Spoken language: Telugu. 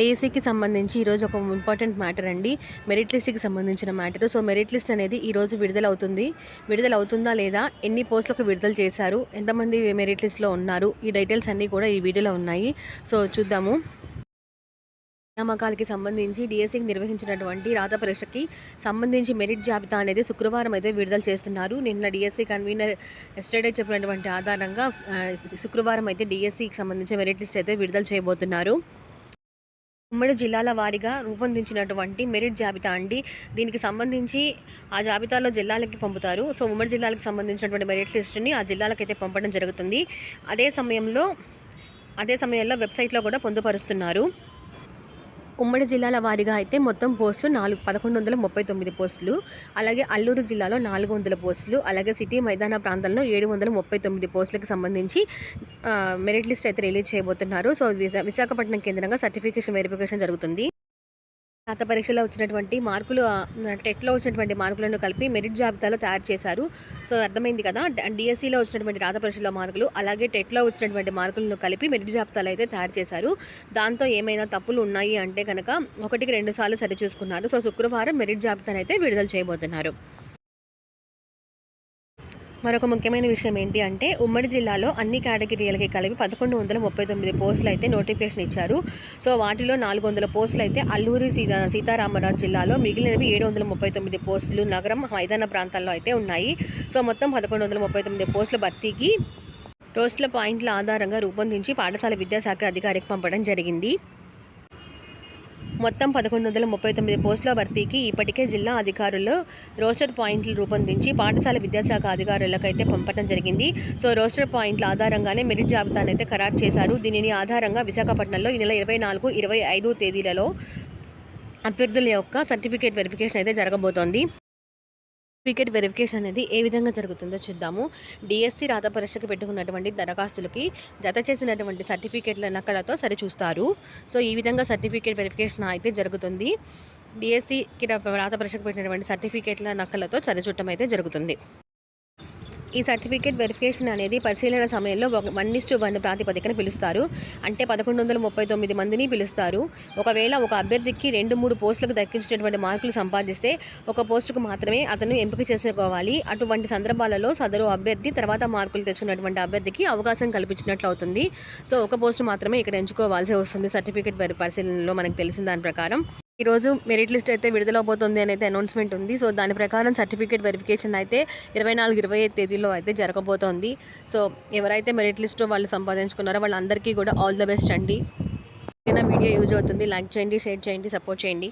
డేసీకి సంబంధించి ఈరోజు ఒక ఇంపార్టెంట్ మ్యాటర్ అండి. మెరిట్ లిస్ట్కి సంబంధించిన మ్యాటర్. సో మెరిట్ లిస్ట్ అనేది ఈరోజు విడుదల అవుతుంది విడుదల అవుతుందా లేదా? ఎన్ని పోస్టులకు విడుదల చేశారు? ఎంతమంది మెరిట్ లిస్ట్లో ఉన్నారు? ఈ డీటెయిల్స్ అన్నీ కూడా ఈ వీడియోలో ఉన్నాయి. సో చూద్దాము. నియామకాలకి సంబంధించి డిఎస్సికి నిర్వహించినటువంటి రాత పరీక్షకి సంబంధించి మెరిట్ జాబితా అనేది శుక్రవారం అయితే విడుదల చేస్తున్నారు. నిన్న డిఎస్సి కన్వీనర్ ఎస్టర్డే చెప్పినటువంటి ఆధారంగా శుక్రవారం అయితే డిఎస్సికి సంబంధించి మెరిట్ లిస్ట్ అయితే విడుదల చేయబోతున్నారు. ఉమ్మడి జిల్లాల వారీగా రూపొందించినటువంటి మెరిట్ జాబితా అండి. దీనికి సంబంధించి ఆ జాబితాలో జిల్లాలకి పంపుతారు. సో ఉమ్మడి జిల్లాలకు సంబంధించినటువంటి మెరిట్ లిస్టుని ఆ జిల్లాలకు అయితే పంపడం జరుగుతుంది. అదే సమయంలో అదే సమయంలో వెబ్సైట్లో కూడా పొందుపరుస్తున్నారు. ఉమ్మడి జిల్లాల వారీగా అయితే మొత్తం పోస్టులు నాలుగు పదకొండు వందల ముప్పై తొమ్మిది పోస్టులు అలాగే అల్లూరు జిల్లాలో నాలుగు వందల పోస్టులు అలాగే సిటీ మైదాన ప్రాంతంలో ఏడు వందల ముప్పై తొమ్మిది పోస్టులకు సంబంధించి మెరిట్ లిస్ట్ అయితే రిలీజ్ చేయబోతున్నారు. సో విశా విశాఖపట్నం కేంద్రంగా సర్టిఫికేషన్ వెరిఫికేషన్ జరుగుతుంది. గత పరీక్షలో వచ్చినటువంటి మార్కులు టెట్లో వచ్చినటువంటి మార్కులను కలిపి మెరిట్ జాబితాలో తయారు చేశారు. సో అర్థమైంది కదా డిఎస్సిలో వచ్చినటువంటి రాత పరీక్షలో మార్కులు అలాగే టెట్లో వచ్చినటువంటి మార్కులను కలిపి మెరిట్ జాబితాలో అయితే తయారు చేశారు. దాంతో ఏమైనా తప్పులు ఉన్నాయి అంటే కనుక ఒకటికి రెండు సార్లు సరిచూసుకున్నారు. సో శుక్రవారం మెరిట్ జాబితాను అయితే విడుదల చేయబోతున్నారు. మరొక ముఖ్యమైన విషయం ఏంటి అంటే ఉమ్మడి జిల్లాలో అన్ని కేటగిరీలకి కలిపి పదకొండు వందల ముప్పై తొమ్మిది పోస్టులు అయితే నోటిఫికేషన్ ఇచ్చారు. సో వాటిలో నాలుగు వందల పోస్టులు అయితే అల్లూరి సీతా సీతారామరాజు జిల్లాలో మిగిలినవి ఏడు వందల ముప్పై తొమ్మిది పోస్టులు నగరం మైదాన ప్రాంతాల్లో అయితే ఉన్నాయి. సో మొత్తం పదకొండు వందల ముప్పై తొమ్మిది పోస్టుల భర్తీకి రోస్టుల పాయింట్ల ఆధారంగా రూపొందించి పాఠశాల విద్యాశాఖ అధికారికి పంపడం జరిగింది. మొత్తం పదకొండు వందల ముప్పై తొమ్మిది పోస్టుల భర్తీకి ఇప్పటికే జిల్లా అధికారులు రోస్టర్ పాయింట్లు రూపొందించి పాఠశాల విద్యాశాఖ అధికారులకు అయితే పంపడం జరిగింది. సో రోస్టర్ పాయింట్ల ఆధారంగానే మెరిట్ జాబితాను అయితే ఖరారు చేశారు. దీనిని ఆధారంగా విశాఖపట్నంలో ఈ నెల ఇరవై నాలుగు ఇరవై ఐదు తేదీలలో అభ్యర్థుల యొక్క సర్టిఫికేట్ వెరిఫికేషన్ అయితే జరగబోతోంది. సర్టిఫికేట్ వెరిఫికేషన్ అనేది ఏ విధంగా జరుగుతుందో చూద్దాము. డిఎస్సి రాత పరీక్షకు పెట్టుకున్నటువంటి దరఖాస్తులకి జత చేసినటువంటి సర్టిఫికేట్ల నకలతో సరిచూస్తారు. సో ఈ విధంగా సర్టిఫికేట్ వెరిఫికేషన్ అయితే జరుగుతుంది. డిఎస్సికి రాత పరీక్షకు పెట్టినటువంటి సర్టిఫికేట్ల నకలతో సరిచూడటం అయితే జరుగుతుంది. ఈ సర్టిఫికేట్ వెరిఫికేషన్ అనేది పరిశీలన సమయంలో ఒక వన్ ఇస్ టూ వన్ ప్రాతిపదికన పిలుస్తారు. అంటే పదకొండు వందల ముప్పై తొమ్మిది మందిని పిలుస్తారు. ఒకవేళ ఒక అభ్యర్థికి రెండు మూడు పోస్టులకు దక్కించినటువంటి మార్కులు సంపాదిస్తే ఒక పోస్టుకు మాత్రమే అతను ఎంపిక చేసుకోవాలి. అటువంటి సందర్భాలలో సదరు అభ్యర్థి తర్వాత మార్కులు తెచ్చినటువంటి అభ్యర్థికి అవకాశం కల్పించినట్లు అవుతుంది. సో ఒక పోస్ట్ మాత్రమే ఇక్కడ ఎంచుకోవాల్సి వస్తుంది. సర్టిఫికేట్ పరిశీలనలో మనకు తెలిసిన దాని ప్రకారం. ఈరోజు మెరిట్ లిస్ట్ అయితే విడుదలవబోతుంది అని అయితే అనౌన్స్మెంట్ ఉంది. సో దాని ప్రకారం సర్టిఫికేట్ వెరిఫికేషన్ అయితే ఇరవై నాలుగు ఇరవై ఐదు తేదీలో అయితే జరగబోతోంది. సో ఎవరైతే మెరిట్ లిస్ట్ వాళ్ళు సంపాదించుకున్నారో వాళ్ళందరికీ కూడా ఆల్ ద బెస్ట్ అండి. ఏదైనా వీడియో యూజ్ అవుతుంది లైక్ చేయండి షేర్ చేయండి సపోర్ట్ చేయండి.